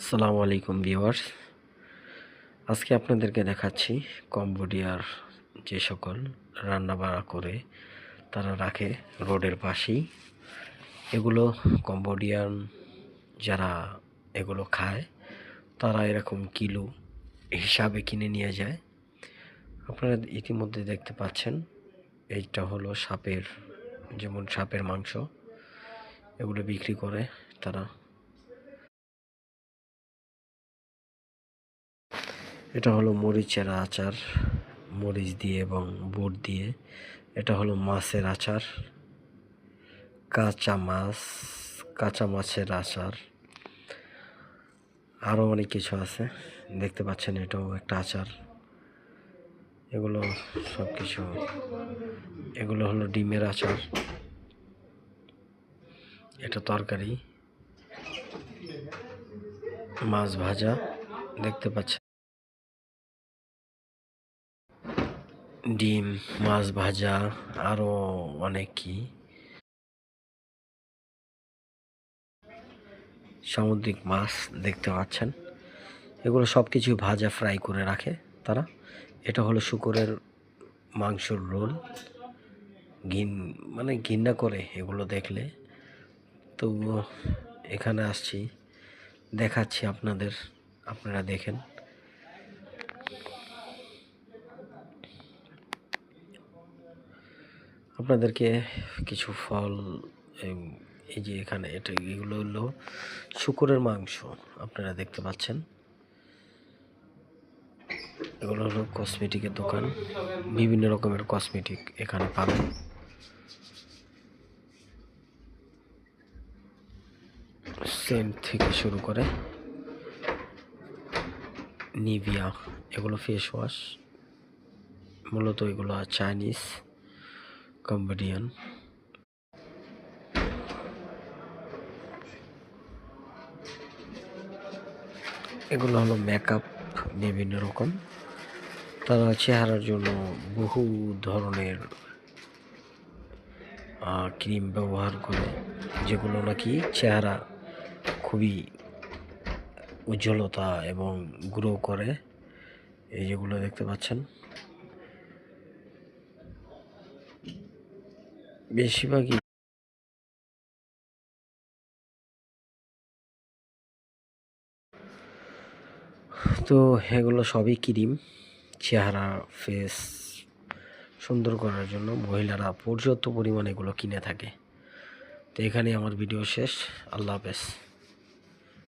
আসসালামু আলাইকুম ভিউয়ার্স। আজকে আপনাদেরকে দেখাচ্ছি কম্বোডিয়ার যে সকল রান্নাবাড়া করে তারা রাখে রোডের পাশেই। এগুলো কম্বোডিয়ান যারা এগুলো খায়, তারা এরকম কিলো হিসাবে কিনে নিয়ে যায়। আপনারা ইতিমধ্যে দেখতে পাচ্ছেন, এইটা হলো সাপের, যেমন সাপের মাংস, এগুলো বিক্রি করে তারা এটা হলো মরিচের আচার, মরিচ দিয়ে এবং বুট দিয়ে। এটা হলো মাছের আচার, কাঁচা মাছ, কাঁচা মাছের আচার। আরও অনেক কিছু আছে, দেখতে পাচ্ছেন এটাও একটা আচার। এগুলো সব কিছু এগুলো হলো ডিমের আচার। এটা তরকারি, মাছ ভাজা, দেখতে পাচ্ছেন। ডিম, মাছ ভাজা আরও অনেক কি। সামুদ্রিক মাছ দেখতে পাচ্ছেন। এগুলো সব কিছু ভাজা ফ্রাই করে রাখে তারা। এটা হলো শুকরের মাংসর রোল। ঘিন মানে ঘিন্না করে এগুলো দেখলে। তো এখানে আসছি, দেখাচ্ছি আপনাদের, আপনারা দেখেন। আপনাদেরকে কিছু ফল এই- যে এখানে এটা এগুলো হলো শুকরের মাংস, আপনারা দেখতে পাচ্ছেন। এগুলো হলো কসমেটিকের দোকান, বিভিন্ন রকমের কসমেটিক এখানে পাবেন। সেন্ট থেকে শুরু করে নিভিয়া, এগুলো ফেস ওয়াশ মূলত এগুলো চাইনিজ কম্বোডিয়ান। এগুলো হলো মেকআপ বিভিন্ন রকম। তারা চেহারার জন্য বহু ধরনের ক্রিম ব্যবহার করে, যেগুলো নাকি চেহারা খুবই উজ্জ্বলতা এবং গ্রো করে। এই যেগুলো দেখতে পাচ্ছেন। বেশিরভাগই তো এগুলো সবই ক্রিম। চেহারা ফেস সুন্দর করার জন্য মহিলারা পর্যাপ্ত পরিমাণে এগুলো কিনে থাকে। তো এখানেই আমার ভিডিও শেষ। আল্লাহ হাফেজ।